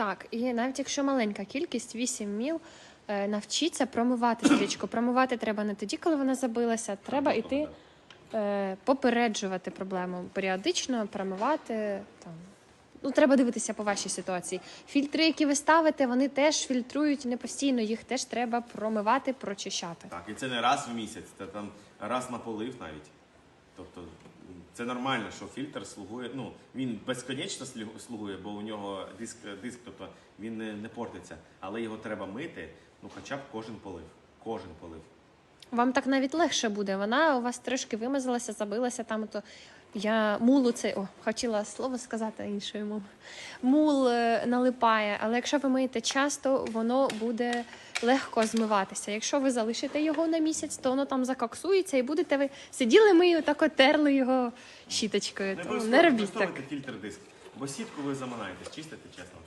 Так, і навіть якщо маленька кількість, 8 міл, е, навчіться промивати стрічку. Промивати треба не тоді, коли вона забилася. Треба йти е, попереджувати проблему. Періодично промивати там. Ну, треба дивитися по вашій ситуації. Фільтри, які ви ставите, вони теж фільтрують не постійно, їх теж треба промивати, прочищати. Так, і це не раз в місяць, це там раз на полив навіть. Тобто це нормально, що фільтр слугує. Ну він безконечно слугує, бо у нього диск, диск, тобто він не, не портиться. Але його треба мити, ну хоча б кожен полив. Кожен полив. Вам так навіть легше буде. Вона у вас трішки вимазалася, забилася там. То я мулу це о, хотіла слово сказати іншою мовою. Мул е, налипає, але якщо ви миєте часто, воно буде легко змиватися. Якщо ви залишите його на місяць, то воно там закоксується і будете ви сиділи ми і отак терли його щіточкою. Не то, не робіть так. фільтр диск, бо сітку ви заманаєтесь, чистите чесно.